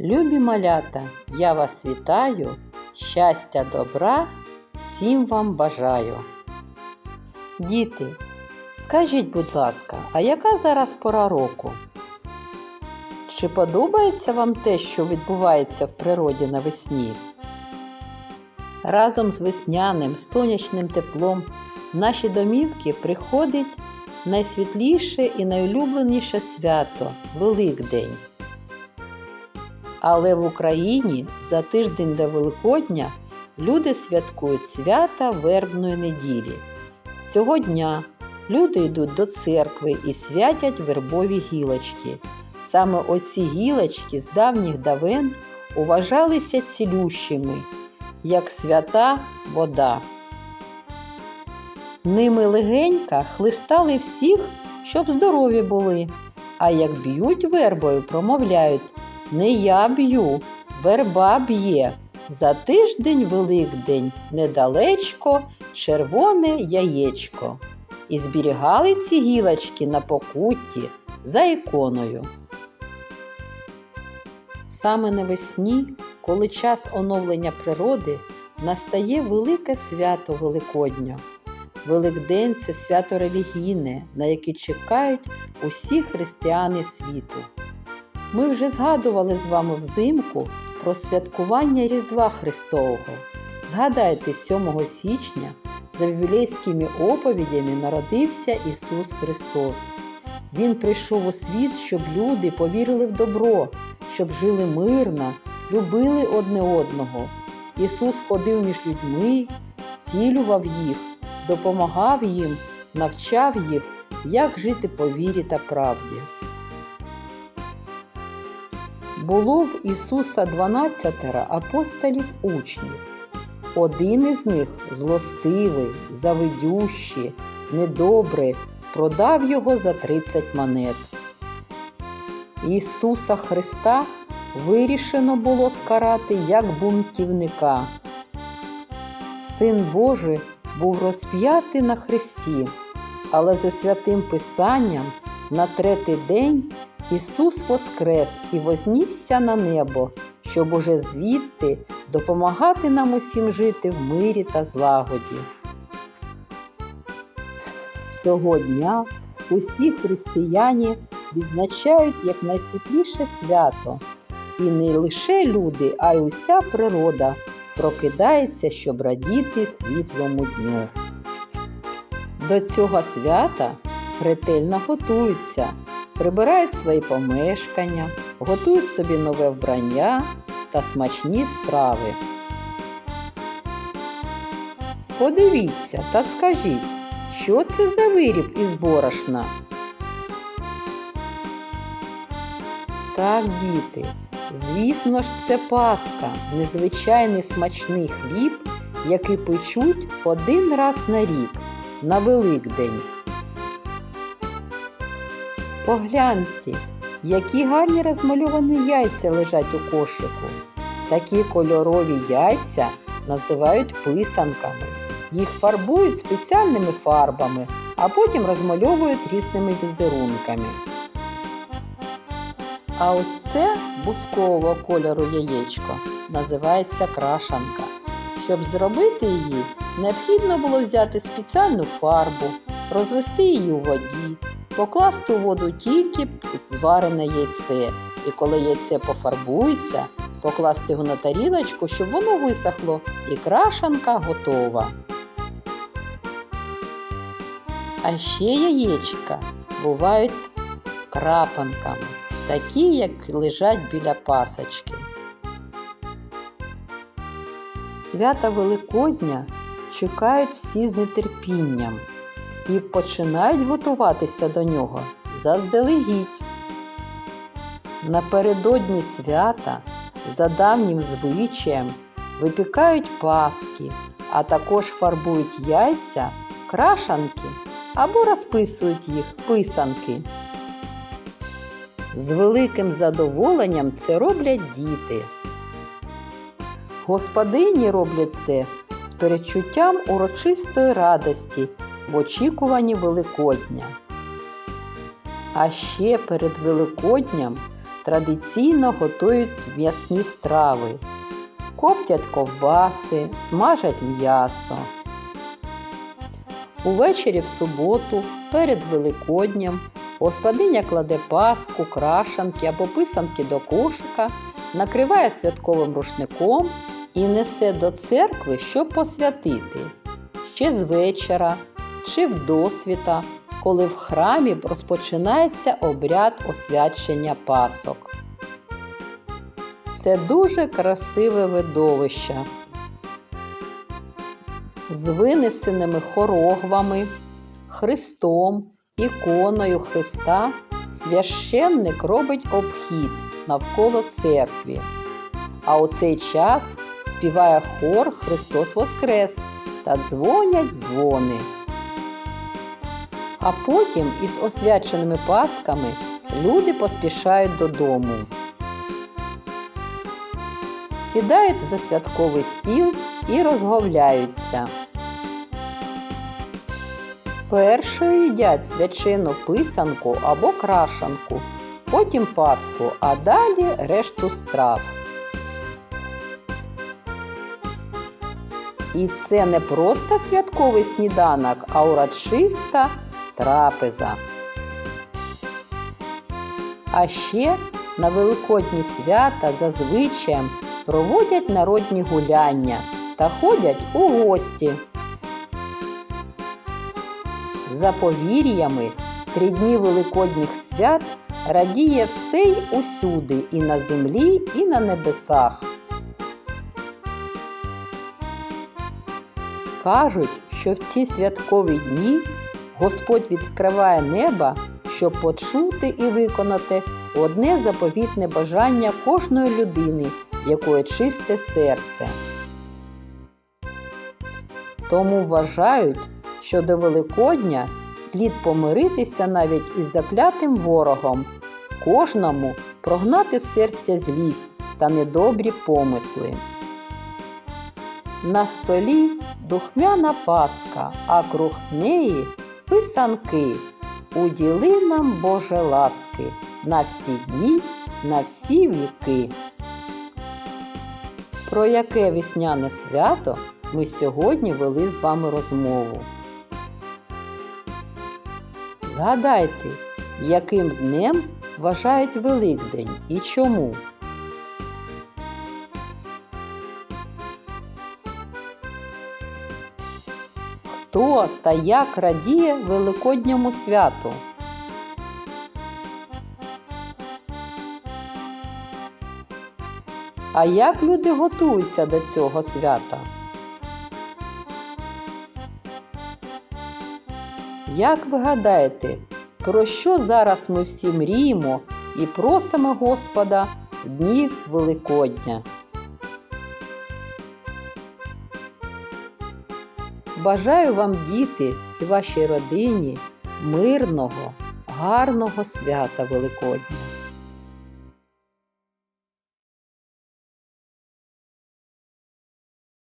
Любі малята, я вас вітаю, щастя, добра, всім вам бажаю. Діти, скажіть, будь ласка, а яка зараз пора року? Чи подобається вам те, що відбувається в природі навесні? Разом з весняним сонячним теплом в наші домівки приходить найсвітліше і найулюбленіше свято Великдень. Але в Україні за тиждень до Великодня люди святкують свята вербної неділі. Цього дня люди йдуть до церкви і святять вербові гілочки. Саме оці гілочки з давніх давен уважалися цілющими, як свята вода. Ними легенька хлистали всіх, щоб здорові були. А як б'ють вербою, промовляють не я б'ю, верба б'є. За тиждень Великдень недалечко червоне яєчко. І зберігали ці гілочки на покутті за іконою. Саме навесні, коли час оновлення природи, настає велике свято Великодня. Великдень це свято релігійне, на яке чекають усі християни світу. Ми вже згадували з вами взимку про святкування Різдва Христового. Згадайте, 7 січня за біблійськими оповідями народився Ісус Христос. Він прийшов у світ, щоб люди повірили в добро, щоб жили мирно, любили одне одного. Ісус ходив між людьми, зцілював їх, допомагав їм, навчав їх, як жити по вірі та правді. Було в Ісуса 12 апостолів учнів. Один із них, злостивий, завидющий, недобрий, продав його за 30 монет. Ісуса Христа вирішено було скарати як бунтівника. Син Божий був розп'ятий на хресті, але за святим Писанням на третій день Ісус воскрес і вознісся на небо, щоб уже звідти допомагати нам усім жити в мирі та злагоді. Цього дня усі християні відзначають як найсвітліше свято, і не лише люди, а й уся природа прокидається, щоб радіти світлому дню. До цього свята ретельно готуються, прибирають свої помешкання, готують собі нове вбрання та смачні страви. Подивіться та скажіть, що це за виріб із борошна? Так, діти, звісно ж, це паска, незвичайний смачний хліб, який печуть один раз на рік на Великдень. Погляньте, які гарні розмальовані яйця лежать у кошику. Такі кольорові яйця називають писанками. Їх фарбують спеціальними фарбами, а потім розмальовують різними візерунками. А ось це бускового кольору яєчко називається крашанка. Щоб зробити її, необхідно було взяти спеціальну фарбу, розвести її у воді, покласти у воду тільки зварене яйце. І коли яйце пофарбується, покласти його на тарілочку, щоб воно висохло, і крашанка готова. А ще яєчка бувають крапанками, такі, як лежать біля пасочки. Свята Великодня чекають всі з нетерпінням і починають готуватися до нього заздалегідь. Напередодні свята за давнім звичаєм випікають паски, а також фарбують яйця, крашанки або розписують їх писанки. З великим задоволенням це роблять діти. Господині роблять це з перечуттям урочистої радості в очікуванні Великодня. А ще перед Великодням традиційно готують м'ясні страви, коптять ковбаси, смажать м'ясо. Увечері в суботу, перед Великодням, господиня кладе паску, крашанки або писанки до кошика, накриває святковим рушником і несе до церкви, щоб посвятити. Ще з вечора чи в досвіта, коли в храмі розпочинається обряд освячення пасок. Це дуже красиве видовище з винесеними хорогвами, Христом, іконою Христа священник робить обхід навколо церкві. А у цей час співає хор Христос Воскрес та дзвонять дзвони. А потім із освяченими пасками люди поспішають додому. Сідають за святковий стіл і розговляються. Першою їдять свячену писанку або крашанку, потім паску, а далі решту страв. І це не просто святковий сніданок, а урочиста трапеза. А ще на великодні свята зазвичай проводять народні гуляння та ходять у гості. За повір'ями, три дні великодніх свят радіє все й усюди, і на землі, і на небесах. Кажуть, що в ці святкові дні Господь відкриває неба, щоб почути і виконати одне заповітне бажання кожної людини, якої чисте серце. Тому вважають, що до Великодня слід помиритися навіть із заклятим ворогом, кожному прогнати з серця злість та недобрі помисли. На столі духмяна паска, а круг неї писанки. Уділи нам, Боже ласки, на всі дні, на всі віки. Про яке весняне свято ми сьогодні вели з вами розмову. Згадайте, яким днем вважають Великдень і чому? Хто та як радіє Великодньому святу? А як люди готуються до цього свята? Як ви гадаєте, про що зараз ми всі мріємо і просимо Господа в дні Великодня? Бажаю вам, діти, і вашій родині мирного, гарного свята Великодня!